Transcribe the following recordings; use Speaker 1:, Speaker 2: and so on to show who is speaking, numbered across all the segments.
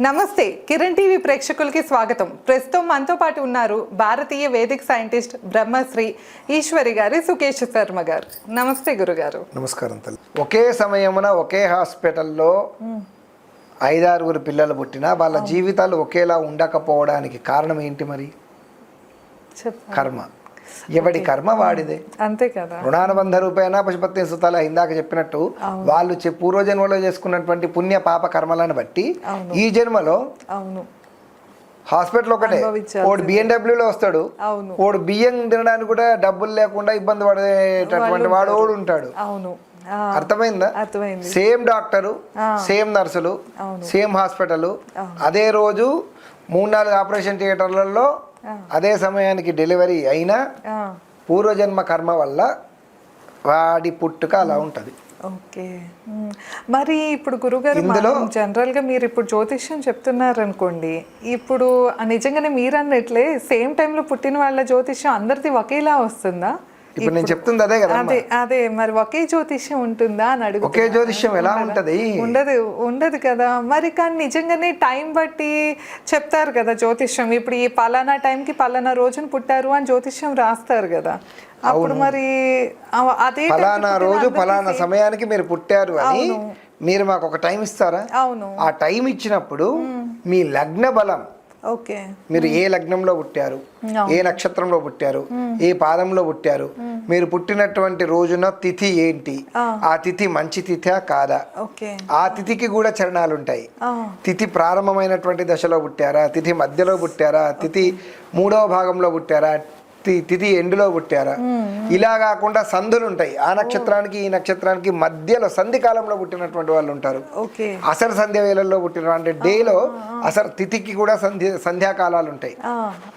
Speaker 1: నమస్తే కిరణ్ టీవీ ప్రేక్షకులకి స్వాగతం. ప్రస్తుతం మనతో పాటు ఉన్నారు భారతీయ వేదిక్ సైంటిస్ట్ బ్రహ్మశ్రీ ఈశ్వరి గారి సుకేష్ శర్మ గారు. నమస్తే గురుగారు.
Speaker 2: నమస్కారం తల్లి. ఒకే సమయమున ఒకే హాస్పిటల్లో ఐదారుగురు పిల్లలు పుట్టినా వాళ్ళ జీవితాలు ఒకేలా ఉండకపోవడానికి కారణం ఏంటి మరి? కర్మ. ఎవడి కర్మ వాడిదే.
Speaker 1: అంతే కదా.
Speaker 2: రుణానుబంధ రూపేణ పశుపతి సుతాల ఇందాక చెప్పినట్టు వాళ్ళు చె- పూర్వజన్మలో చేసుకున్నటువంటి పుణ్య పాప కర్మలను బట్టి ఈ జన్మలో
Speaker 1: అవును.
Speaker 2: హాస్పిటల్ ఒకటే. ఓడు బిఎండబ్ల్యూలో వస్తాడు. ఓడు బియ్యం తినడానికి కూడా డబ్బులు లేకుండా ఇబ్బంది పడేటటువంటి వాడు ఓడు ఉంటాడు.
Speaker 1: అవును.
Speaker 2: అర్థమైంది? సేమ్ డాక్టరు సేమ్ నర్సులు సేమ్ హాస్పిటల్. అదే రోజు మూడు నాలుగు ఆపరేషన్ థియేటర్లలో అదే సమయానికి డెలివరీ అయినా పూర్వజన్మ కర్మ వల్ల వాడి పుట్టుక అలా ఉంటుంది.
Speaker 1: ఓకే. మరి ఇప్పుడు గురుగారు మనం జనరల్గా మీరు ఇప్పుడు జ్యోతిష్యం చెప్తున్నారు అనుకోండి ఇప్పుడు నిజంగానే మీరు అన్నట్లే సేమ్ టైంలో పుట్టిన వాళ్ళ జ్యోతిష్యం అందరిది ఒకేలా వస్తుందా?
Speaker 2: ఇప్పుడు నేను చెప్తుంది అదే కదా
Speaker 1: అదే అదే మరి ఒకే జ్యోతిష్యం ఉంటుందా అని అడుగు
Speaker 2: ఒకే జ్యోతిష్యం ఎలా ఉంటది?
Speaker 1: ఉండదు ఉండదు కదా. మరి కానీ నిజంగానే టైం బట్టి చెప్తారు కదా జ్యోతిష్యం. ఇప్పుడు ఈ పలానా టైంకి పలానా రోజున పుట్టారు అని జ్యోతిష్యం రాస్తారు కదా. అప్పుడు మరి అదే
Speaker 2: ఫలానా
Speaker 1: పుట్టిన
Speaker 2: రోజు ఫలానా సమయానికి మీరు పుట్టారు అని మీరు మాకు ఒక టైం ఇస్తారా?
Speaker 1: అవును.
Speaker 2: ఆ టైం ఇచ్చినప్పుడు మీ లగ్న బలం
Speaker 1: ఓకే.
Speaker 2: మీరు ఏ లగ్నంలో పుట్టారు ఏ నక్షత్రంలో పుట్టారు ఏ పాదంలో పుట్టారు మీరు పుట్టినటువంటి రోజున తిథి ఏంటి? ఆ. తిథి మంచి తిథా కాదా?
Speaker 1: ఓకే.
Speaker 2: ఆ తిథికి కూడా చరణాలు ఉంటాయి తిథి ప్రారంభమైనటువంటి దశలో పుట్టారా? తిథి మధ్యలో పుట్టారా? తిథి మూడవ భాగంలో పుట్టారా? తిథి ఎండులో పుట్టారా. ఇలా కాకుండా సంధులు ఉంటాయి. ఆ నక్షత్రానికి ఈ నక్షత్రానికి మధ్యలో సంధి కాలంలో పుట్టినటువంటి వాళ్ళు ఉంటారు. అసలు సంధ్య వేళల్లో పుట్టిన అంటే డేలో అసలు తిథికి కూడా సంధ్య సంధ్యాకాలాలు ఉంటాయి.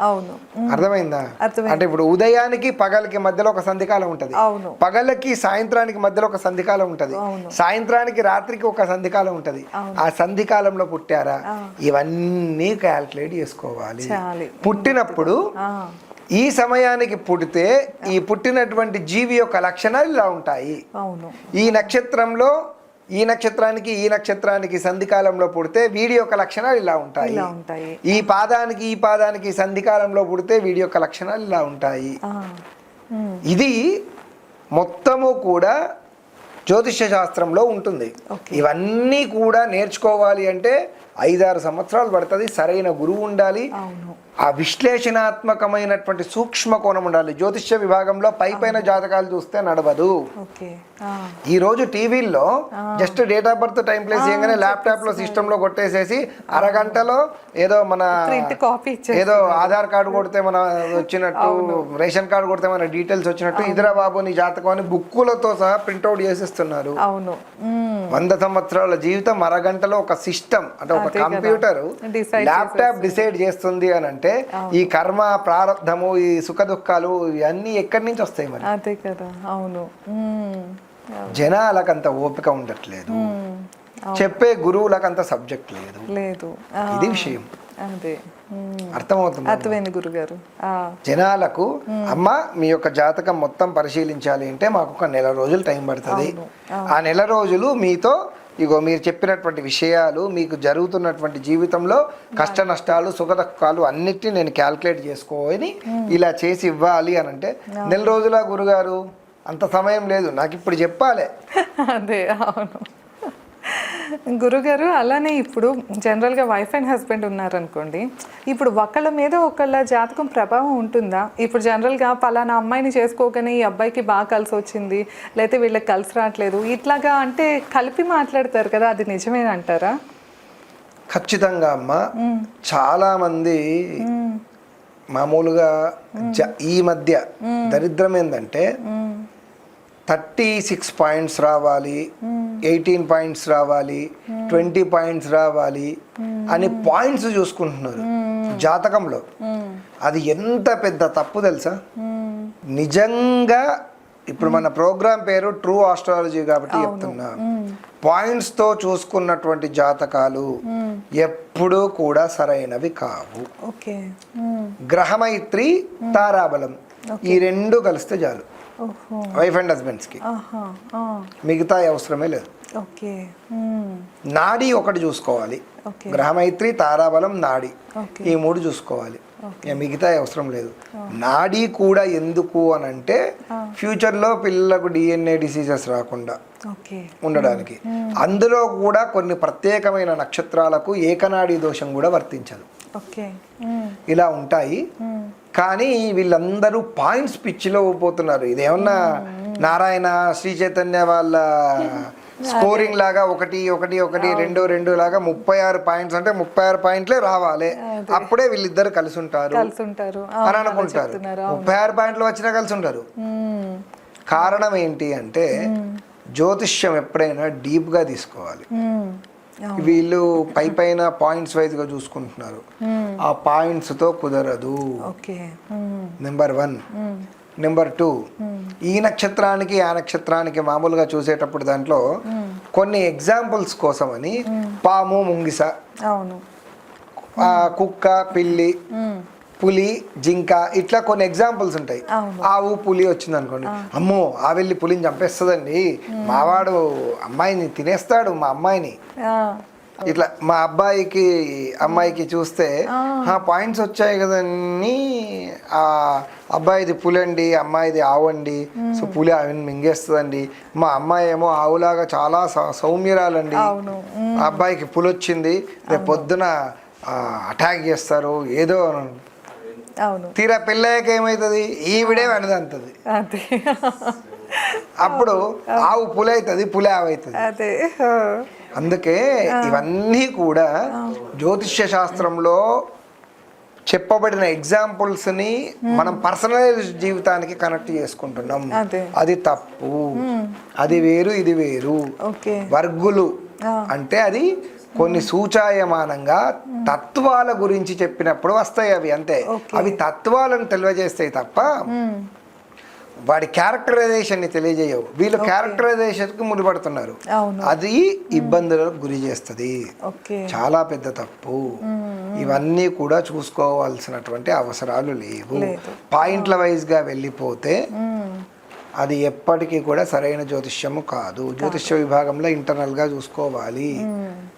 Speaker 1: అవును.
Speaker 2: అర్థమైందా. అంటే ఇప్పుడు ఉదయానికి పగలకి మధ్యలో ఒక సంధికాలం ఉంటది. పగలకి సాయంత్రానికి మధ్యలో ఒక సంధికాలం ఉంటది. సాయంత్రానికి రాత్రికి ఒక సంధికాలం ఉంటది. ఆ సంధికాలంలో పుట్టారా? ఇవన్నీ క్యాల్కులేట్ చేసుకోవాలి. పుట్టినప్పుడు ఈ సమయానికి పుడితే ఈ పుట్టినటువంటి జీవి యొక్క లక్షణాలు ఇలా ఉంటాయి. ఈ నక్షత్రంలో ఈ నక్షత్రానికి ఈ నక్షత్రానికి సంధికాలంలో పుడితే వీడి యొక్క లక్షణాలు ఇలా ఉంటాయి. ఈ పాదానికి ఈ పాదానికి సంధికాలంలో పుడితే వీడి యొక్క లక్షణాలు ఇలా ఉంటాయి. ఇది మొత్తము కూడా జ్యోతిష్య శాస్త్రంలో ఉంటుంది. ఇవన్నీ కూడా నేర్చుకోవాలి అంటే ఐదారు సంవత్సరాలు పడుతుంది. సరైన గురువు ఉండాలి. ఆ విశ్లేషణాత్మకమైనటువంటి సూక్ష్మ కోణం ఉండాలి. జ్యోతిష్య విభాగంలో పై పైన జాతకాలు చూస్తే నడవదు. ఈ రోజు టీవీల్లో just date of birth time place చేయగానే ల్యాప్టాప్లో సిస్టమ్లో కొట్టేసేసి అరగంటలో ఏదో మన ఏదో ఆధార్ కార్డు కొడితే మన వచ్చినట్టు రేషన్ కార్డు కొడితే మన డీటెయిల్స్ వచ్చినట్టు ఇదిరా బాబు నీ జాతకం అని బుక్కులతో సహా ప్రింట్అవుట్ చేసిస్తున్నారు.
Speaker 1: అవును.
Speaker 2: వంద సంవత్సరాల జీవితం అరగంటలో ఒక సిస్టమ్ అంటే ఒక కంప్యూటర్ ల్యాప్టాప్ డిసైడ్ చేస్తుంది అని అంటే ఈ కర్మ ప్రారంధము ఈ సుఖ దుఃఖాలు ఇవన్నీ ఎక్కడి నుంచి వస్తాయి మరి?
Speaker 1: అదే కదా అవును.
Speaker 2: జనాలకు అంత ఓపిక ఉండట్లేదు. చెప్పే గురువులకు అంత సబ్జెక్ట్ లేదు.
Speaker 1: లేదు.
Speaker 2: ఇది విషయం.
Speaker 1: అదే.
Speaker 2: అర్థమవుతుంది?
Speaker 1: అర్థమైంది గురుగారు.
Speaker 2: జనాలకు అమ్మ మీ యొక్క జాతకం మొత్తం పరిశీలించాలి అంటే మాకు ఒక నెల రోజులు టైం పడుతుంది. ఆ నెల రోజులు మీతో ఇగో మీరు చెప్పినటువంటి విషయాలు మీకు జరుగుతున్నటువంటి జీవితంలో కష్ట నష్టాలు సుఖ దుఃఖాలు అన్నిటిని నేను క్యాల్కులేట్ చేసుకోని ఇలా చేసి ఇవ్వాలి అని అంటే నెల రోజుల గురుగారు అంత సమయం లేదు. నాకు ఇప్పుడు చెప్పాలి.
Speaker 1: అదే అవును. గురుగారు అలానే ఇప్పుడు జనరల్గా వైఫ్ అండ్ హస్బెండ్ ఉన్నారనుకోండి ఇప్పుడు ఒకళ్ళ మీద ఒకళ్ళ జాతకం ప్రభావం ఉంటుందా? ఇప్పుడు జనరల్గా పలానా అమ్మాయిని చేసుకోగానే ఈ అబ్బాయికి బాగా కలిసి వచ్చింది లేకపోతే వీళ్ళకి కలిసి రావట్లేదు ఇట్లాగా అంటే కలిపి మాట్లాడతారు కదా అది నిజమేనంటారా
Speaker 2: ఖచ్చితంగా అమ్మ. చాలా మంది మామూలుగా ఈ మధ్య దరిద్రం ఏంటంటే థర్టీ సిక్స్ పాయింట్స్ రావాలి ఎయిటీన్ పాయింట్స్ రావాలి ట్వంటీ పాయింట్స్ రావాలి అని పాయింట్స్ చూసుకుంటున్నారు జాతకంలో. అది ఎంత పెద్ద తప్పు తెలుసా? నిజంగా ఇప్పుడు మన ప్రోగ్రామ్ పేరు ట్రూ ఆస్ట్రాలజీ కాబట్టి చెప్తున్నా. పాయింట్స్తో చూసుకున్నటువంటి జాతకాలు ఎప్పుడూ కూడా సరైనవి కావు.
Speaker 1: ఓకే.
Speaker 2: గ్రహమైత్రి తారాబలం. ఈ రెండు కలిస్తే చాలు. వైఫ్ అండ్ హస్బెండ్స్కి
Speaker 1: ఆహా ఆ.
Speaker 2: మిగతా అవసరమే లేదు.
Speaker 1: ఓకే.
Speaker 2: నాడి ఒకటి చూసుకోవాలి. గ్రహమైత్రి తారాబలం నాడి. ఈ మూడు చూసుకోవాలి. మిగతా అవసరం లేదు. నాడీ కూడా ఎందుకు అని అంటే ఫ్యూచర్లో పిల్లలకు డిఎన్ఏ డిసీజెస్ రాకుండా ఉండడానికి. అందులో కూడా కొన్ని ప్రత్యేకమైన నక్షత్రాలకు ఏకనాడీ దోషం కూడా వర్తించదు. ఇలా ఉంటాయి. కానీ వీళ్ళందరూ పాయింట్స్ పిచ్చిలో పోతున్నారు. ఇదేమన్నా నారాయణ శ్రీ చైతన్య వాళ్ళ స్కోరింగ్ లాగా ఒకటి ఒకటి ఒకటి రెండు రెండు లాగా ముప్పై ఆరు పాయింట్స్ అంటే ముప్పై ఆరు పాయింట్లే రావాలి. అప్పుడే వీళ్ళిద్దరు కలిసి ఉంటారు.
Speaker 1: కలిసి ఉంటారు
Speaker 2: అని అనుకుంటారు. ముప్పై ఆరు పాయింట్లు వచ్చినా కలిసి ఉంటారు. కారణం ఏంటి అంటే జ్యోతిష్యం ఎప్పుడైనా డీప్గా తీసుకోవాలి. వీళ్ళు పై పైన పాయింట్స్ వైజ్గా చూసుకుంటున్నారు. ఆ పాయింట్స్తో కుదరదు. Number one. Number two. ఈ నక్షత్రానికి ఆ నక్షత్రానికి మామూలుగా చూసేటప్పుడు దాంట్లో కొన్ని ఎగ్జాంపుల్స్ కోసమని పాము ముంగిస కుక్క పిల్లి. పులి జింక ఇట్లా కొన్ని ఎగ్జాంపుల్స్ ఉంటాయి. ఆవు పులి వచ్చింది అనుకోండి అమ్మో ఆ వెళ్ళి పులిని చంపేస్తుందండి. మావాడు అమ్మాయిని తినేస్తాడు మా అమ్మాయిని. ఇట్లా మా అబ్బాయికి అమ్మాయికి చూస్తే ఆ. పాయింట్స్ వచ్చాయి కదండి. ఆ అబ్బాయిది పులండి అమ్మాయిది ఆవండి. సో పులి ఆవిని మింగేస్తుందండి. మా అమ్మాయి ఏమో ఆవులాగా చాలా సౌమ్యురాలండి. అబ్బాయికి పులి వచ్చింది రేపు పొద్దున అటాక్ చేస్తారు. ఏదో
Speaker 1: అవును.
Speaker 2: తీరా పెళ్ళయ్యాక ఏమవుతుంది ఈవిడే వెనదంతది
Speaker 1: అదే
Speaker 2: అప్పుడు ఆవు పులి అవుతుంది పులి ఆవు అవుతుంది
Speaker 1: అదే.
Speaker 2: అందుకే ఇవన్నీ కూడా జ్యోతిష్య శాస్త్రంలో చెప్పబడిన ఎగ్జాంపుల్స్ని మనం పర్సనల్ జీవితానికి కనెక్ట్ చేసుకుంటున్నాం.
Speaker 1: అదే.
Speaker 2: అది తప్పు. అది వేరు ఇది వేరు.
Speaker 1: ఓకే.
Speaker 2: వర్గులు అంటే అది కొన్ని సూచాయమానంగా తత్వాల గురించి చెప్పినప్పుడు వస్తాయి అవి అంతే. అవి తత్వాలను తెలియజేస్తాయి తప్ప. వాడి క్యారెక్టరైజేషన్ని తెలియజేయవు. వీళ్ళు క్యారెక్టరైజేషన్కి ముడిపడుతున్నారు. అది ఇబ్బందులకు గురి చేస్తుంది. చాలా పెద్ద తప్పు. ఇవన్నీ కూడా చూసుకోవాల్సినటువంటి అవసరాలు లేవు. పాయింట్ల వైజ్గా వెళ్ళిపోతే. అది ఎప్పటికీ కూడా సరైన జ్యోతిష్యము కాదు. జ్యోతిష్య విభాగంలో ఇంటర్నల్గా చూసుకోవాలి.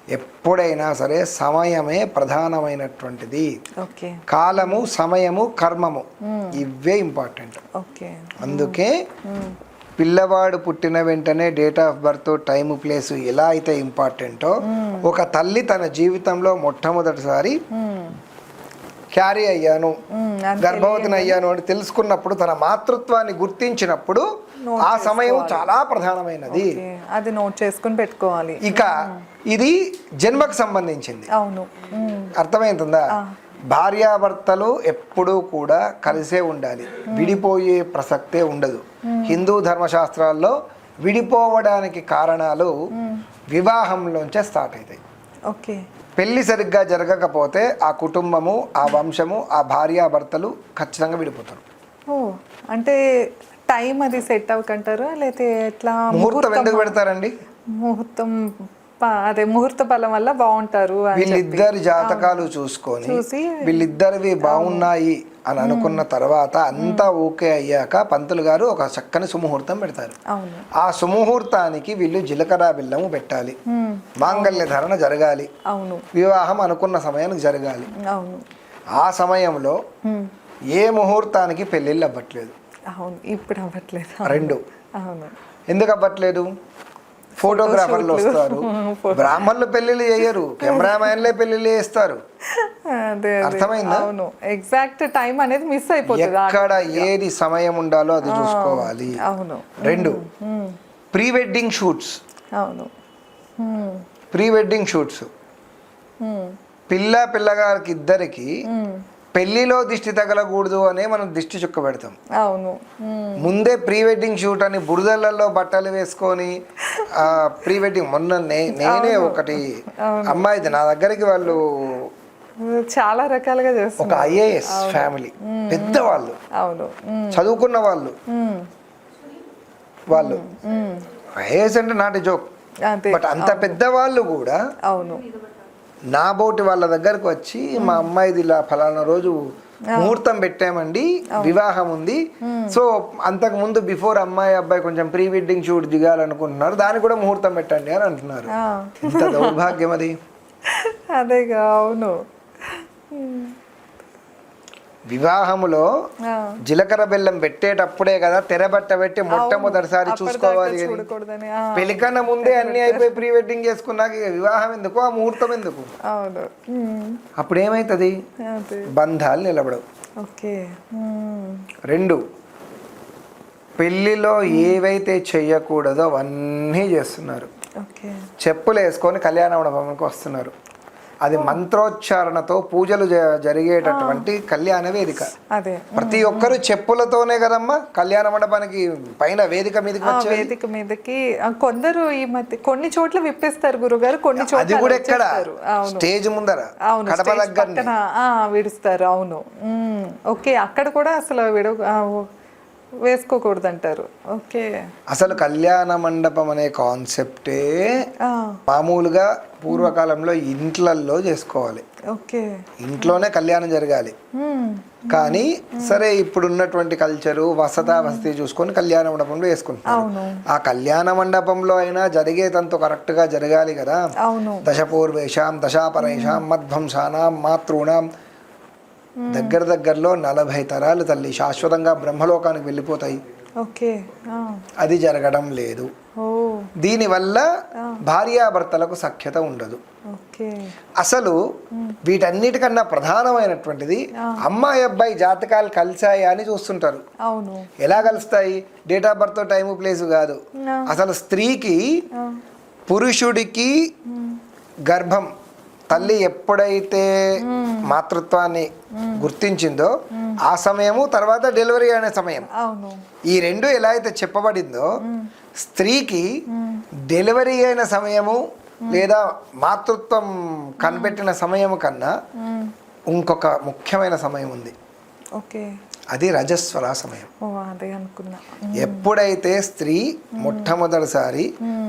Speaker 2: ఎప్పుడైనా సరే సమయమే ప్రధానమైనటువంటిది.
Speaker 1: ఓకే.
Speaker 2: కాలము సమయము కర్మము ఇవే ఇంపార్టెంట్
Speaker 1: ఓకే.
Speaker 2: అందుకే పిల్లవాడు పుట్టిన వెంటనే date of birth time place ఎలా అయితే ఇంపార్టెంటో ఒక తల్లి తన జీవితంలో మొట్టమొదటిసారి. క్యారీ అయ్యాను గర్భవతిని అయ్యాను అని తెలుసుకున్నప్పుడు తన మాతృత్వాన్ని గుర్తించినప్పుడు ఆ సమయం చాలా ప్రధానమైనది.
Speaker 1: అది నోట్ చేసుకుని పెట్టుకోవాలి.
Speaker 2: ఇక ఇది జన్మకు సంబంధించింది.
Speaker 1: అవును. మ్మ్.
Speaker 2: అర్థమవుతుందా భార్యాభర్తలు ఎప్పుడూ కూడా కలిసే ఉండాలి. విడిపోయే ప్రసక్తే ఉండదు. హిందూ ధర్మశాస్త్రాల్లో విడిపోవడానికి కారణాలు వివాహంలోంచే స్టార్ట్ అవుతాయి.
Speaker 1: ఓకే.
Speaker 2: పెళ్ళి సరిగ్గా జరగకపోతే ఆ కుటుంబము ఆ వంశము ఆ భార్యాభర్తలు ఖచ్చితంగా విడిపోతారు.
Speaker 1: ఓ అంటే టైం అది సెట్ అవ్వకంటారా? లేకపోతే ఎట్లా
Speaker 2: ముహూర్తం ఎందుకు పెడతారండి?
Speaker 1: ముహూర్తం అదే ముహూర్త బలం వల్ల బాగుంటారు.
Speaker 2: వీళ్ళిద్దరి జాతకాలు చూసుకొని
Speaker 1: చూసి
Speaker 2: వీళ్ళిద్దరివి బాగున్నాయి అని అనుకున్న తర్వాత అంతా ఓకే అయ్యాక పంతులు గారు ఒక చక్కని సుముహూర్తం పెడతారు. ఆ సుముహూర్తానికి వీళ్ళు జీలకర్ర బెల్లము పెట్టాలి. మాంగళ్య ధారణ జరగాలి.
Speaker 1: అవును.
Speaker 2: వివాహం అనుకున్న సమయానికి జరగాలి.
Speaker 1: అవును.
Speaker 2: ఆ సమయంలో. ఏ ముహూర్తానికి పెళ్ళిళ్ళు అవ్వట్లేదు.
Speaker 1: అవును. ఇప్పుడు అవ్వట్లేదు.
Speaker 2: రెండు.
Speaker 1: అవును.
Speaker 2: ఎందుకు అవ్వట్లేదు? ఫోటోగ్రాఫర్లు వస్తారు. బ్రాహ్మణులు పెళ్ళిళ్ళు చేయరు. కెమెరామ్యాన్లే పెళ్ళిళ్ళు చేస్తారు. అర్థమైందా?
Speaker 1: అవును. ఎగ్జాక్ట్ టైం అనేది మిస్ అయిపోతుంది.
Speaker 2: ఎక్కడ ఏది సమయం ఉండాలో అది చూసుకోవాలి.
Speaker 1: అవును.
Speaker 2: రెండు. Pre wedding shoots.
Speaker 1: అవును.
Speaker 2: Pre wedding shoots. పిల్ల పిల్లగారికి ఇద్దరికి. పెళ్ళిలో దిష్టి తగలకూడదు అనే మనం దిష్టి చుక్క పెడతాం.
Speaker 1: అవును.
Speaker 2: ముందే ప్రీ వెడ్డింగ్ షూట్ అని బురదలలో బట్టలు వేసుకొని ఆ ప్రీ వెడ్డింగ్ మొన్న నేనే ఒకటి అమ్మాయిది. నా దగ్గరికి వాళ్ళు
Speaker 1: చాలా రకాలుగా
Speaker 2: ఒక
Speaker 1: చేస్తున్నారు
Speaker 2: ఐఏఎస్ ఫ్యామిలీ. పెద్దవాళ్ళు
Speaker 1: అవును.
Speaker 2: చదువుకున్న వాళ్ళు. వాళ్ళు. ఐఏఎస్ అంటే నాటి జోక్. బట్ అంత పెద్దవాళ్ళు కూడా
Speaker 1: అవును.
Speaker 2: నా బోటి వాళ్ళ దగ్గరకు వచ్చి మా అమ్మాయిది ఇలా ఫలానా రోజు ముహూర్తం పెట్టామండి వివాహం ఉంది. సో అంతకు ముందు బిఫోర్ అమ్మాయి అబ్బాయి కొంచెం ప్రీ వెడ్డింగ్ షూట్ దిగాలనుకుంటున్నారు దానికి కూడా ముహూర్తం పెట్టండి అని అంటున్నారు. ఇంత దౌర్భాగ్యం అది.
Speaker 1: అదేగా అవును.
Speaker 2: వివాహములో జీలకర్ర బెల్లం పెట్టేటప్పుడే కదా తెరబట్ట పెట్టి మొట్టమొదటిసారి చూసుకోవాలి పెళ్ళికన్నా ముందే అన్ని అయిపోయి ప్రీ వెడ్డింగ్ చేసుకున్నాక వివాహం ఎందుకు? ఆ ముహూర్తం ఎందుకు? అప్పుడు ఏమవుతుంది
Speaker 1: అదే.
Speaker 2: బంధాలు నిలబడవు. రెండు పెళ్ళిలో ఏవైతే చెయ్యకూడదో అవన్నీ చేస్తున్నారు. చెప్పులు వేసుకొని కళ్యాణ మండపంకి వస్తున్నారు. అది మంత్రోచ్చారణతో పూజలు జరిగేటటువంటి కళ్యాణ వేదిక.
Speaker 1: అదే.
Speaker 2: ప్రతి ఒక్కరు చెప్పులతోనే కదమ్మా కళ్యాణ మండపానికి పైన వేదిక మీదకి
Speaker 1: వేదిక మీదకి కొందరు ఈ మధ్య కొన్ని చోట్ల విప్పేస్తారు గురుగారు కొన్ని చోట్ల
Speaker 2: అది కూడా ఎక్కడ? స్టేజ్ ముందర
Speaker 1: అవును
Speaker 2: కడప
Speaker 1: విడుస్తారు అవును. ఓకే అక్కడ కూడా అసలు విడ వేసుకోకూడదు అంటారు ఓకే.
Speaker 2: అసలు కళ్యాణ మండపం అనే కాన్సెప్టే మామూలుగా పూర్వకాలంలో ఇంట్లల్లో చేసుకోవాలి.
Speaker 1: ఓకే.
Speaker 2: ఇంట్లోనే కళ్యాణం జరగాలి. కానీ సరే ఇప్పుడు ఉన్నటువంటి కల్చరు వసత వసతి చూసుకొని కళ్యాణ మండపంలో వేసుకుంటున్నారు.
Speaker 1: అవును.
Speaker 2: ఆ కళ్యాణ మండపంలో అయినా జరిగేదంతా కరెక్ట్గా జరగాలి కదా. దశపూర్వేషాం దశాపరేషాం మధ్వంసానాం మాతృణాం దగ్గర దగ్గరలో నలభై తరాలు తల్లి. శాశ్వతంగా బ్రహ్మలోకానికి వెళ్ళిపోతాయి.
Speaker 1: ఓకే.
Speaker 2: అది జరగడం లేదు. దీనివల్ల భార్యాభర్తలకు సఖ్యత ఉండదు. అసలు వీటన్నిటికన్నా ప్రధానమైనటువంటిది అమ్మాయి అబ్బాయి జాతకాలు కలిసాయా అని చూస్తుంటారు. ఎలా కలుస్తాయి? Date of birth time place కాదు. అసలు స్త్రీకి పురుషుడికి గర్భం. తల్లి ఎప్పుడైతే మాతృత్వాన్ని గుర్తించిందో ఆ సమయము తర్వాత డెలివరీ అనే సమయం. ఈ రెండు ఎలా అయితే చెప్పబడిందో స్త్రీకి డెలివరీ అయిన సమయము లేదా మాతృత్వం కనిపెట్టిన సమయము కన్నా ఇంకొక ముఖ్యమైన సమయం ఉంది.
Speaker 1: ఓకే.
Speaker 2: అది రజస్వల సమయం. ఎప్పుడైతే స్త్రీ మొట్టమొదటిసారి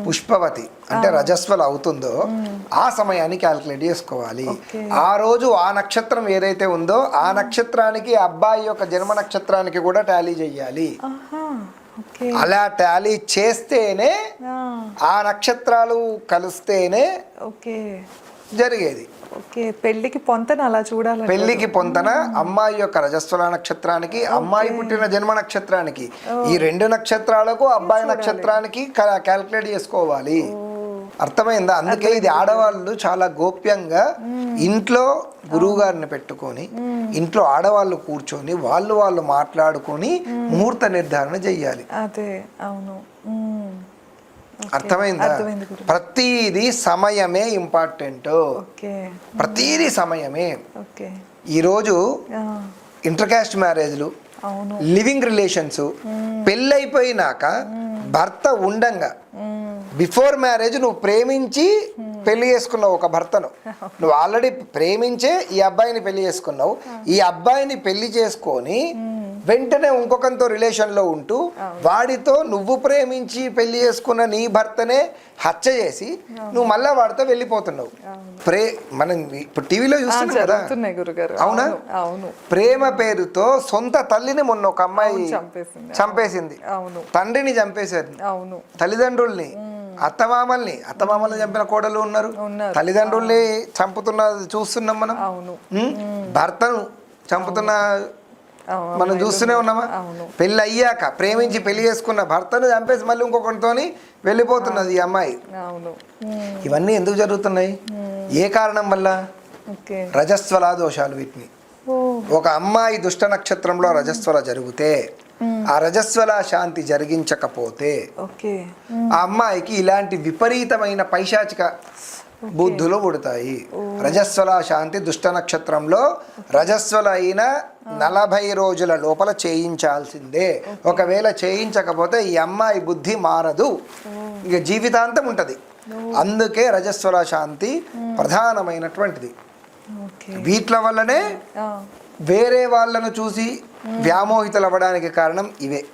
Speaker 2: పుష్పవతి అంటే రజస్వల అవుతుందో ఆ సమయాన్ని క్యాల్కులేట్ చేసుకోవాలి. ఆ రోజు ఆ నక్షత్రం ఏదైతే ఉందో ఆ నక్షత్రానికి అబ్బాయి యొక్క జన్మ నక్షత్రానికి కూడా టాలీ
Speaker 1: ఓకే.
Speaker 2: అలా టాలీ చేస్తేనే
Speaker 1: ఆ,
Speaker 2: ఆ నక్షత్రాలు కలిస్తేనే
Speaker 1: ఓకే.
Speaker 2: జరిగేది.
Speaker 1: ఓకే పెళ్ళికి పొంతన అలా చూడాలి
Speaker 2: పెళ్ళికి పొంతన అమ్మాయి యొక్క రజస్వల నక్షత్రానికి అమ్మాయి పుట్టిన జన్మ నక్షత్రానికి. ఈ రెండు నక్షత్రాలకు అబ్బాయి నక్షత్రానికి క్యాల్కులేట్ చేసుకోవాలి. అర్థమైందా? అందుకే ఇది ఆడవాళ్ళు చాలా గోప్యంగా ఇంట్లో గురువు గారిని పెట్టుకొని ఇంట్లో ఆడవాళ్ళు కూర్చొని వాళ్ళు వాళ్ళు మాట్లాడుకొని ముహూర్త నిర్ధారణ చెయ్యాలి.
Speaker 1: అదే అవును.
Speaker 2: అర్థమైందా? ప్రతిదీ సమయమే ఇంపార్టెంట్. ప్రతిదీ సమయమే.
Speaker 1: ఓకే.
Speaker 2: ఈరోజు
Speaker 1: ఆ,
Speaker 2: ఇంటర్ కాస్ట్ మ్యారేజ్లు లివింగ్ రిలేషన్స్ పెళ్ళైపోయినాక భర్త ఉండంగా. బిఫోర్ మ్యారేజ్ నువ్వు ప్రేమించి పెళ్ళి చేసుకున్నావు ఒక భర్తను. నువ్వు ఆల్రెడీ ప్రేమించే ఈ అబ్బాయిని పెళ్ళి చేసుకున్నావు. ఈ అబ్బాయిని పెళ్ళి చేసుకొని వెంటనే ఇంకొకరితో రిలేషన్లో ఉంటూ వాడితో నువ్వు ప్రేమించి పెళ్ళి చేసుకున్న నీ భర్తనే హత్య చేసి నువ్వు మళ్ళా వాడితో వెళ్ళిపోతున్నావు. ప్రే మనం ఇప్పుడు టీవీలో చూస్తున్నాం కదా? అవునా?
Speaker 1: అవును,
Speaker 2: ప్రేమ పేరుతో సొంత తల్లిని మొన్న ఒక అమ్మాయి
Speaker 1: చంపేసింది.
Speaker 2: చంపేసింది.
Speaker 1: అవును.
Speaker 2: తండ్రిని చంపేసేది
Speaker 1: అవును.
Speaker 2: తల్లిదండ్రుల్ని అత్తమామల్ని అత్తమామల్ని చంపిన కోడలు ఉన్నారు. తల్లిదండ్రుల్ని చంపుతున్న చూస్తున్నాం మనం.
Speaker 1: అవును?
Speaker 2: భర్తను చంపుతున్న మనం చూస్తూనే ఉన్నామా? పెళ్ళి అయ్యాక ప్రేమించి పెళ్ళి చేసుకున్న భర్తను చంపేసి మళ్ళీ ఇంకొకరితోని వెళ్ళిపోతున్నది ఈ అమ్మాయి. ఇవన్నీ ఎందుకు జరుగుతున్నాయి? ఏ కారణం వల్ల? రజస్వల దోషాలు వీటిని. ఒక అమ్మాయి దుష్ట నక్షత్రంలో రజస్వల జరిగితే ఆ రజస్వల శాంతి జరిగించకపోతే
Speaker 1: ఓకే.
Speaker 2: ఆ అమ్మాయికి ఇలాంటి విపరీతమైన పైశాచిక బుద్ధులు పుడతాయి. రజస్వల శాంతి దుష్ట నక్షత్రంలో రజస్వల అయిన నలభై రోజుల లోపల చేయించాల్సిందే. ఒకవేళ చేయించకపోతే ఈ అమ్మాయి బుద్ధి మారదు. ఇక జీవితాంతం ఉంటది. అందుకే రజస్వల శాంతి ప్రధానమైనటువంటిది. వీట్ల వల్లనే వేరే వాళ్ళను చూసి వ్యామోహితులు అవ్వడానికి కారణం ఇవే.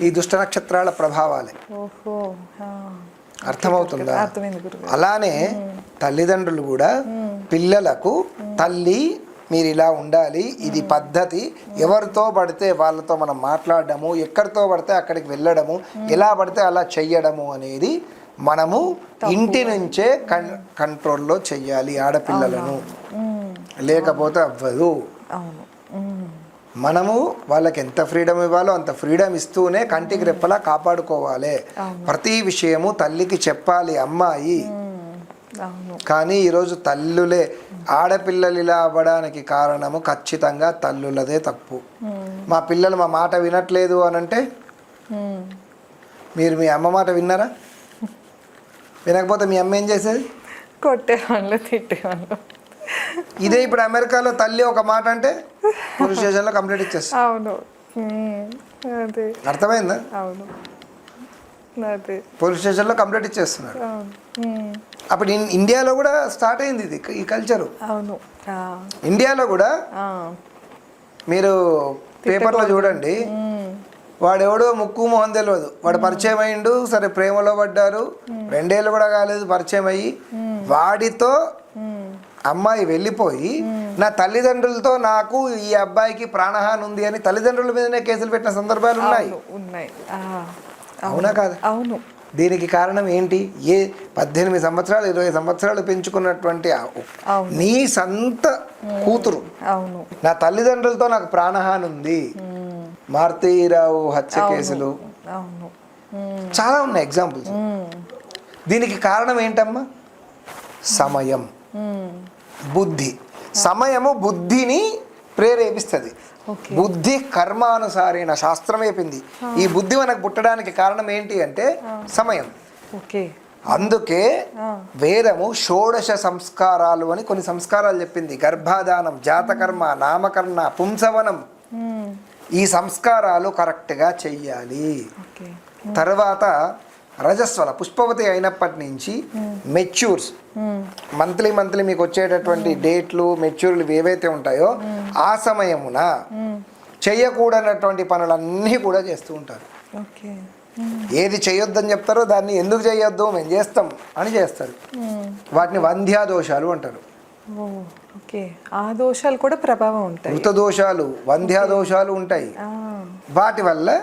Speaker 2: ఈ దుష్ట నక్షత్రాల ప్రభావాలే. అర్థమవుతుందా? అలానే తల్లిదండ్రులు కూడా పిల్లలకు తల్లి మీరు ఇలా ఉండాలి ఇది పద్ధతి ఎవరితో పడితే వాళ్ళతో మనం మాట్లాడడము ఎక్కడితో పడితే అక్కడికి వెళ్ళడము ఎలా పడితే అలా చెయ్యడము అనేది మనము ఇంటి నుంచే కన్ కంట్రోల్లో చెయ్యాలి ఆడపిల్లలను. లేకపోతే అవ్వదు.
Speaker 1: అవును.
Speaker 2: మనము వాళ్ళకి ఎంత ఫ్రీడమ్ ఇవ్వాలో అంత ఫ్రీడమ్ ఇస్తూనే కంటికి రెప్పలా కాపాడుకోవాలి. ప్రతి విషయము తల్లికి చెప్పాలి అమ్మాయి. కానీ ఈరోజు తల్లులే ఆడపిల్లలు ఇలా అవ్వడానికి కారణము ఖచ్చితంగా తల్లులదే తప్పు. మా పిల్లలు మా మాట వినట్లేదు అని అంటే. మీరు మీ అమ్మ మాట విన్నారా? వినకపోతే మీ అమ్మ ఏం చేసేది?
Speaker 1: కొట్టేవాళ్ళు తిట్టేవాళ్ళు.
Speaker 2: ఇదే ఇప్పుడు అమెరికాలో తల్లి ఒక మాట అంటే పోలీస్ స్టేషన్లో కంప్లైంట్ ఇచ్చేస్తుంది
Speaker 1: అవును. అదే.
Speaker 2: అర్థమైందా?
Speaker 1: అవును. అదే.
Speaker 2: పోలీస్ స్టేషన్లో కంప్లైంట్ ఇచ్చేస్తున్నారు. అప్పుడు ఇండియాలో కూడా స్టార్ట్ అయింది ఇది ఈ కల్చరు.
Speaker 1: అవును.
Speaker 2: ఇండియాలో కూడా. మీరు పేపర్లో చూడండి. వాడెవడో ముక్కు మొహం తెలియదు వాడు పరిచయం అయ్యిండు సరే ప్రేమలో పడ్డారు. రెండేళ్ళు కూడా కాలేదు పరిచయం అయ్యి. వాడితో. అమ్మాయి వెళ్ళిపోయి నా తల్లిదండ్రులతో నాకు ఈ అబ్బాయికి ప్రాణహాని ఉంది అని తల్లిదండ్రుల మీదనే కేసులు పెట్టిన సందర్భాలు ఉన్నాయి
Speaker 1: అవును, ఉన్నాయి.
Speaker 2: అవునా కాదు
Speaker 1: అవును
Speaker 2: దీనికి కారణం ఏంటి ఏ పద్దెనిమిది సంవత్సరాలు ఇరవై సంవత్సరాలు పెంచుకున్నటువంటి. నీ సంత కూతురు
Speaker 1: అవును
Speaker 2: నా తల్లిదండ్రులతో నాకు ప్రాణహాని ఉంది. మారుతీరావు హత్య కేసులు
Speaker 1: అవును.
Speaker 2: చాలా ఉన్నాయి ఎగ్జాంపుల్స్. దీనికి కారణం ఏంటమ్మా సమయం. బుద్ధి. సమయము బుద్ధిని ప్రేరేపిస్తుంది. బుద్ధి కర్మానుసారైన శాస్త్రం చెప్పింది. ఈ బుద్ధి మనకు పుట్టడానికి కారణం ఏంటి అంటే సమయం.
Speaker 1: ఓకే.
Speaker 2: అందుకే. వేదము షోడశ సంస్కారాలు అని కొన్ని సంస్కారాలు చెప్పింది. గర్భాధానం జాతకర్మ నామకరణ పుంసవనం. ఈ సంస్కారాలు కరెక్ట్గా చెయ్యాలి. తర్వాత రజస్వల పుష్పవతి అయినప్పటి నుంచి మెచ్యూర్స్. మంత్లీ మంత్లీ మీకు వచ్చేటటువంటి డేట్లు మెచ్యూర్లు ఏవైతే ఉంటాయో ఆ సమయమున. చేయకూడనటువంటి పనులన్నీ కూడా చేస్తూ ఉంటారు. ఏది చేయొద్దని చెప్తారో దాన్ని ఎందుకు చేయొద్దు మేము చేస్తాం అని చేస్తారు. వాటిని వంధ్యా దోషాలు అంటారు
Speaker 1: ఓకే. ఆ దోషాలు కూడా ప్రభావం ఉంటాయి.
Speaker 2: దోషాలు వంధ్యా దోషాలు ఉంటాయి. వాటి వల్ల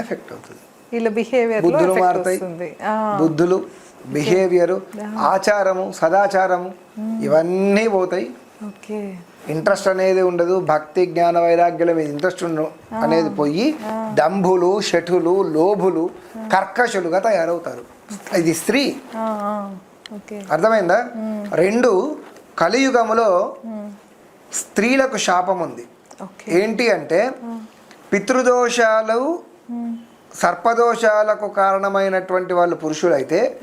Speaker 2: ఎఫెక్ట్ అవుతుంది.
Speaker 1: వీళ్ళ బిహేవియర్లో
Speaker 2: బుద్ధులు మారుతాయి. బుద్ధులు బిహేవియరు ఆచారము సదాచారము ఇవన్నీ పోతాయి. ఇంట్రెస్ట్ అనేది ఉండదు భక్తి జ్ఞాన వైరాగ్యం మీద ఇంట్రెస్ట్ అనేది పోయి దంభులు షఠులు లోభులు కర్కశులుగా తయారవుతారు. ఇది స్త్రీ. అర్థమైందా? రెండు కలియుగములో స్త్రీలకు శాపం ఉంది. ఏంటి అంటే పితృదోషాలు సర్పదోషాలకు కారణమైనటువంటి వాళ్ళు పురుషులైతే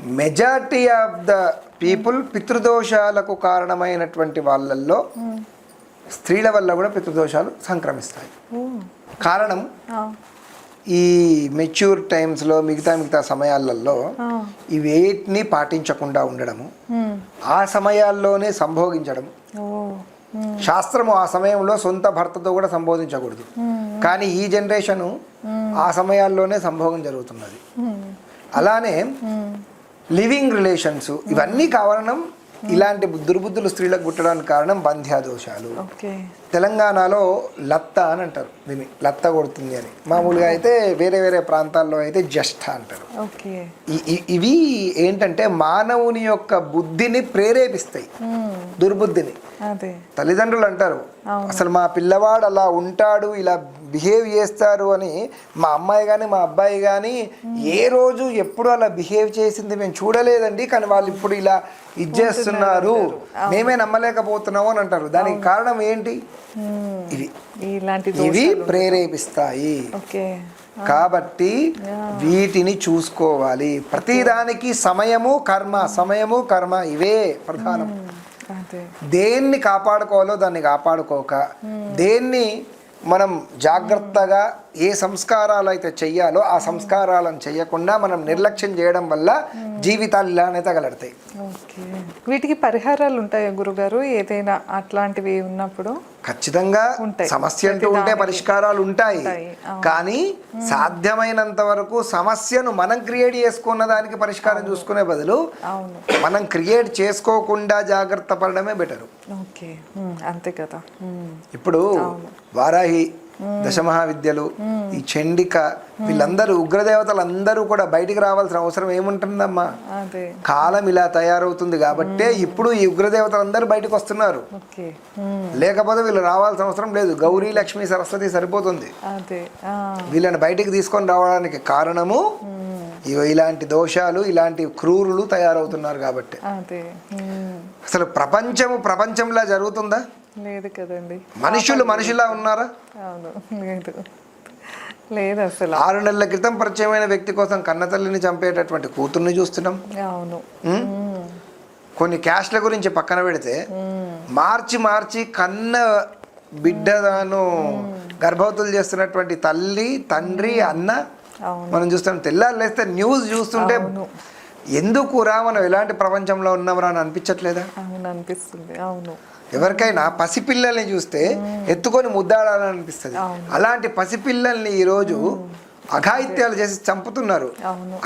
Speaker 2: మెజారిటీ ఆఫ్ ద పీపుల్ పితృదోషాలకు కారణమైనటువంటి వాళ్ళల్లో స్త్రీల వల్ల కూడా పితృదోషాలు సంక్రమిస్తాయి. కారణం. ఈ మెచ్యూర్ టైమ్స్లో మిగతా మిగతా సమయాలలో. ఇవేటిని పాటించకుండా ఉండడము. ఆ సమయాల్లోనే సంభోగించడం. శాస్త్రము ఆ సమయంలో సొంత భర్తతో కూడా సంబోధించకూడదు కానీ ఈ జనరేషను ఆ సమయాల్లోనే సంభోగం జరుగుతున్నది.
Speaker 1: మ్మ్.
Speaker 2: అలానే లివింగ్ రిలేషన్స్ ఇవన్నీ కారణం ఇలాంటి దుర్బుద్ధులు స్త్రీలకు పుట్టడానికి కారణం బంధ్యా దోషాలు
Speaker 1: ఓకే.
Speaker 2: తెలంగాణలో లత్త అని అంటారు దీన్ని లత్త కొడుతుంది అని. మామూలుగా అయితే వేరే వేరే ప్రాంతాల్లో అయితే జష్ట అంటారు. ఇవి ఏంటంటే మానవుని యొక్క బుద్ధిని ప్రేరేపిస్తాయి. దుర్బుద్ధిని. తల్లిదండ్రులు అంటారు అసలు మా పిల్లవాడు అలా ఉంటాడు ఇలా బిహేవ్ చేస్తారు అని మా అమ్మాయి కానీ మా అబ్బాయి కానీ ఏ రోజు ఎప్పుడు అలా బిహేవ్ చేసింది మేము చూడలేదండి. కానీ వాళ్ళు ఇప్పుడు ఇలా ఇది చేస్తున్నారు మేమే నమ్మలేకపోతున్నాము అని అంటారు. దానికి కారణం ఏంటి. ఇవి ఇవి ప్రేరేపిస్తాయి. కాబట్టి వీటిని చూసుకోవాలి. ప్రతిదానికి సమయము కర్మ సమయము కర్మ ఇవే ప్రధానం. దేన్ని కాపాడుకోవాలో దాన్ని కాపాడుకోక దేన్ని మనం జాగ్రత్తగా ఏ సంస్కారాలు అయితే చెయ్యాలో ఆ సంస్కారాలను చెయ్యకుండా మనం నిర్లక్ష్యం చేయడం వల్ల జీవితాలు ఇలానే తగలడతాయి.
Speaker 1: వీటికి పరిహారాలు ఉంటాయా గురుగారు? ఏదైనా అట్లాంటివి ఉన్నప్పుడు?
Speaker 2: ఖచ్చితంగా. సమస్య అంటూ ఉంటే పరిష్కారాలు ఉంటాయి. కానీ సాధ్యమైనంత వరకు సమస్యను మనం క్రియేట్ చేసుకున్న దానికి పరిష్కారం చూసుకునే బదులు మనం క్రియేట్ చేసుకోకుండా జాగ్రత్త పడడమే బెటరు.
Speaker 1: ఓకే. అంతే కదా.
Speaker 2: ఇప్పుడు వారాహి దశమహావిద్యలు ఈ చండిక వీళ్ళందరూ ఉగ్రదేవతలు అందరూ కూడా బయటికి రావాల్సిన అవసరం ఏముంటుందమ్మా? కాలం ఇలా తయారవుతుంది కాబట్టే ఇప్పుడు ఈ ఉగ్రదేవతలు అందరూ బయటకు వస్తున్నారు. లేకపోతే వీళ్ళు రావాల్సిన అవసరం లేదు. గౌరీ లక్ష్మి సరస్వతి సరిపోతుంది. వీళ్ళని బయటికి తీసుకొని రావడానికి కారణము ఇలాంటి దోషాలు ఇలాంటి క్రూరులు తయారవుతున్నారు కాబట్టి. అసలు ప్రపంచము ప్రపంచంలా జరుగుతుందా?
Speaker 1: లేదు కదండి.
Speaker 2: మనుషులు మనుషులా ఉన్నారా?
Speaker 1: అవును లేదు. లేదు అసలు.
Speaker 2: ఆరు నెలల క్రితం పరిచయమైన వ్యక్తి కోసం కన్నతల్లిని చంపేటటువంటి కూతుర్ని చూస్తున్నాం.
Speaker 1: అవును.
Speaker 2: కొన్ని క్యాస్ట్ల గురించి పక్కన పెడితే మార్చి మార్చి కన్న బిడ్డను గర్భవతులు చేస్తున్నటువంటి తల్లి తండ్రి అన్న మనం చూస్తాం తెల్లారు లేస్తే న్యూస్ చూస్తుంటే ఎందుకురా మనం ఎలాంటి ప్రపంచంలో ఉన్నామరా అని అనిపించట్లేదా?
Speaker 1: అవును అనిపిస్తుంది. అవును.
Speaker 2: ఎవరికైనా పసిపిల్లల్ని చూస్తే ఎత్తుకొని ముద్దాడాలని అనిపిస్తుంది అలాంటి పసిపిల్లల్ని ఈరోజు అఘాయిత్యాలు చేసి చంపుతున్నారు.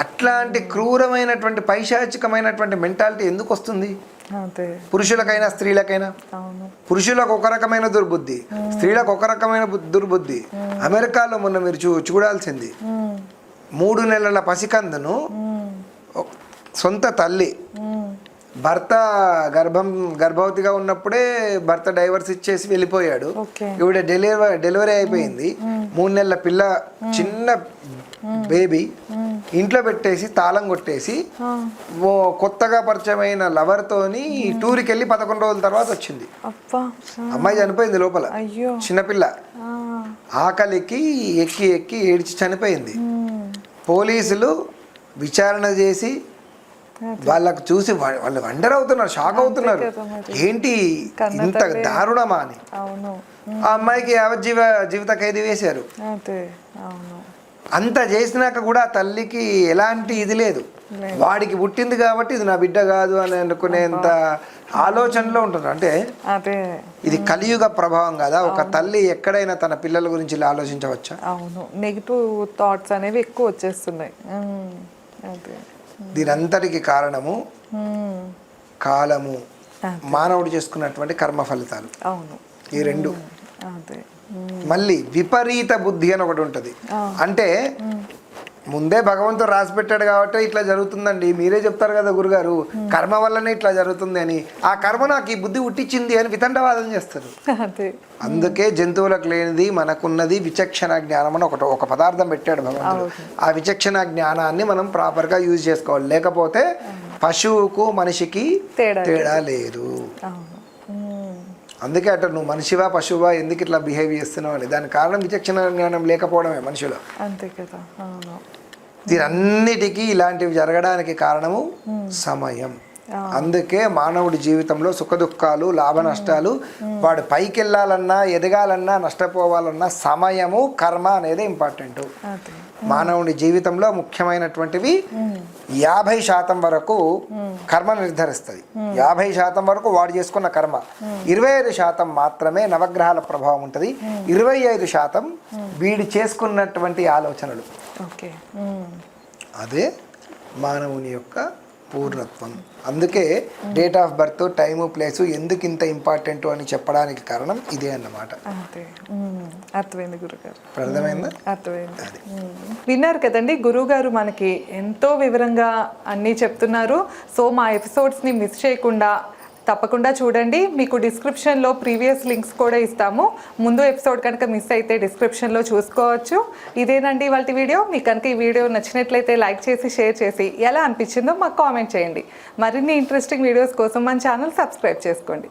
Speaker 2: అట్లాంటి క్రూరమైనటువంటి పైశాచికమైనటువంటి మెంటాలిటీ ఎందుకు వస్తుంది? పురుషులకైనా స్త్రీలకైనా? పురుషులకు ఒక రకమైన దుర్బుద్ధి స్త్రీలకు ఒక రకమైన దుర్బుద్ధి. అమెరికాలో మొన్న మీరు చూ చూడాల్సింది. మూడు నెలల పసికందును సొంత తల్లి భర్త గర్భం గర్భవతిగా ఉన్నప్పుడే భర్త డైవర్స్ ఇచ్చేసి వెళ్ళిపోయాడు. ఈవిడ డెలివరీ డెలివరీ అయిపోయింది. మూడు నెలల పిల్ల చిన్న బేబీ ఇంట్లో పెట్టేసి తాళం కొట్టేసి కొత్తగా పరిచయమైన లవర్తోని టూర్కి వెళ్ళి పదకొండు రోజుల తర్వాత వచ్చింది. అమ్మాయి చనిపోయింది లోపల. చిన్నపిల్ల ఆకలికి ఎక్కి ఎక్కి ఏడ్చి చనిపోయింది. పోలీసులు విచారణ చేసి వాళ్ళకు చూసి వాళ్ళు వండర్ అవుతున్నారు షాక్ అవుతున్నారు. ఏంటి ఇంత దారుణమా అని.
Speaker 1: అవును.
Speaker 2: ఆ అమ్మాయికి యావజ్జీవ జీవిత ఖైదీ వేశారు. అంత చేసినాక కూడా తల్లికి ఎలాంటి ఇది లేదు. వాడికి పుట్టింది కాబట్టి ఇది నా బిడ్డ కాదు అని అనుకునేంత ఆలోచనలో ఉంటున్నారు. అంటే ఇది కలియుగ ప్రభావం కదా. ఒక తల్లి ఎక్కడైనా తన పిల్లల గురించి ఆలోచించవచ్చా?
Speaker 1: అవును. నెగిటివ్ థాట్స్ అనేవి ఎక్కువ వచ్చేస్తున్నాయి.
Speaker 2: దీనంతటికి కారణము కాలము. మానవుడు చేసుకున్నటువంటి కర్మ ఫలితాలు.
Speaker 1: అవును.
Speaker 2: ఈ రెండు. మళ్ళీ విపరీత బుద్ధి అని ఒకటి ఉంటుంది. అంటే ముందే భగవంతుడు రాసి పెట్టాడు కాబట్టి ఇట్లా జరుగుతుందండి. మీరే చెప్తారు కదా గురుగారు కర్మ వల్లనే ఇట్లా జరుగుతుంది అని. ఆ కర్మ నాకు ఈ బుద్ధి ఉట్టించింది అని వితండవాదం చేస్తారు.
Speaker 1: అదే.
Speaker 2: అందుకే జంతువులకు లేనిది మనకున్నది విచక్షణ జ్ఞానం అని ఒకటి ఒక పదార్థం పెట్టాడు భగవంతుడు. ఆ విచక్షణ జ్ఞానాన్ని మనం ప్రాపర్గా యూజ్ చేసుకోవాలి. లేకపోతే పశువుకు మనిషికి
Speaker 1: తేడా
Speaker 2: లేదు. అందుకే అట నువ్వు మనిషివా పశువా ఎందుకు ఇట్లా బిహేవ్ చేస్తున్నావు అని. దానికి కారణం విచక్షణ జ్ఞానం లేకపోవడమే మనుషులు.
Speaker 1: అంతే కదా.
Speaker 2: దీనన్నిటికీ ఇలాంటివి జరగడానికి కారణము సమయం. అందుకే మానవుడి జీవితంలో సుఖ దుఃఖాలు లాభ నష్టాలు వాడు పైకి వెళ్ళాలన్నా ఎదగాలన్నా నష్టపోవాలన్నా సమయము కర్మ అనేది ఇంపార్టెంట్.
Speaker 1: అదే
Speaker 2: మానవుడి జీవితంలో ముఖ్యమైనటువంటివి యాభై శాతం వరకు కర్మ నిర్ధరిస్తుంది. యాభై శాతం వరకు వాడు చేసుకున్న కర్మ. ఇరవై ఐదు శాతం మాత్రమే నవగ్రహాల ప్రభావం ఉంటుంది. ఇరవై ఐదు శాతం వీడు చేసుకున్నటువంటి ఆలోచనలు. అదే మానవుని యొక్క పూర్ణత్వం అందుకే date of birth time place ఎందుకు ఇంత ఇంపార్టెంట్ అని చెప్పడానికి కారణం ఇదే అన్నమాట.
Speaker 1: అర్థమైంది గురుగారు.
Speaker 2: అర్థమైందా.
Speaker 1: విన్నారు కదండి గురువుగారు మనకి ఎంతో వివరంగా అన్నీ చెప్తున్నారు. సో మా ఎపిసోడ్స్ని మిస్ చేయకుండా తప్పకుండా చూడండి. మీకు డిస్క్రిప్షన్లో ప్రీవియస్ లింక్స్ కూడా ఇస్తాము. ముందు ఎపిసోడ్ కనుక మిస్ అయితే డిస్క్రిప్షన్లో చూసుకోవచ్చు. ఇదేనండి ఇవాళ వీడియో మీకు కనుక ఈ వీడియో నచ్చినట్లయితే లైక్ చేసి షేర్ చేసి ఎలా అనిపించిందో మాకు కామెంట్ చేయండి. మరిన్ని ఇంట్రెస్టింగ్ వీడియోస్ కోసం మన ఛానల్ సబ్స్క్రైబ్ చేసుకోండి.